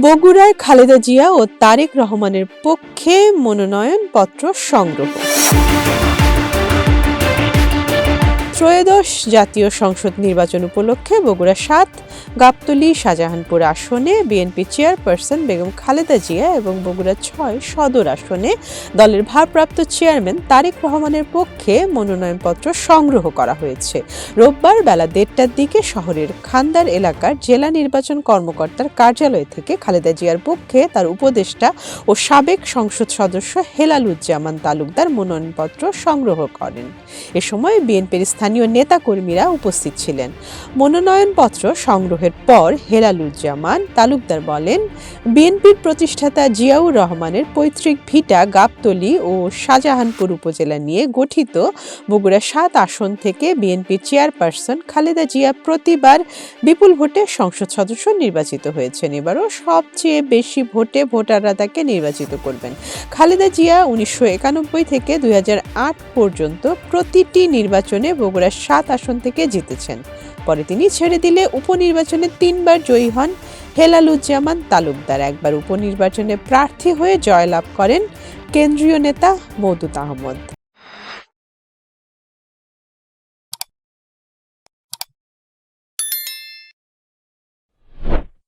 বগুড়ায় খালেদা জিয়া ও তারেক রহমানের পক্ষে মনোনয়নপত্র সংগ্রহ। ত্রয়োদশ জাতীয় সংসদ নির্বাচন উপলক্ষে বগুড়া সাত, গাবতলী, শাহজাহানপুর আসনে বিএনপি চেয়ারপারসন বেগম খালেদা জিয়া এবং বগুড়া ছয় সদর আসনে দলের ভারপ্রাপ্ত চেয়ারম্যান তারেক রহমানের পক্ষে মনোনয়নপত্র সংগ্রহ করা হয়েছে। রোববার বেলা দেড়টার দিকে শহরের খান্দার এলাকার জেলা নির্বাচন কর্মকর্তার কার্যালয় থেকে খালেদা জিয়ার পক্ষে তার উপদেষ্টা ও সাবেক সংসদ সদস্য হেলালুজ্জামান তালুকদার মনোনয়নপত্র সংগ্রহ করেন। এ সময় বিএনপির স্থানীয় নেতাকর্মীরা উপস্থিত ছিলেন। মনোনয়নপত্র সংগ্রহের পর হেলালুজ্জামান তালুকদার বলেন, বিএনপির প্রতিষ্ঠাতা জিয়াউর রহমানের পৈতৃক ভিটা গাবতলী ও শাহজাহানপুর উপজেলা নিয়ে গঠিত বগুড়া সাত আসন থেকে বিএনপির চেয়ারপারসন খালেদা জিয়া প্রতিবার বিপুল ভোটে সংসদ সদস্য নির্বাচিত হয়েছেন। এবারও সবচেয়ে বেশি ভোটে ভোটাররা তাকে নির্বাচিত করবেন। খালেদা জিয়া উনিশশো একানব্বই থেকে দুই হাজার আট পর্যন্ত প্রতিটি নির্বাচনে বগুড়ার সাত আসন থেকে জিতেছেন। পরে তিনি ছেড়ে দিলে উপনির্বাচনে তিনবার জয়ী হন হেলালুজ্জামান তালুকদার। একবার উপনির্বাচনে প্রার্থী হয়ে জয়লাভ করেন কেন্দ্রীয় নেতা মৌদুদ আহমদ।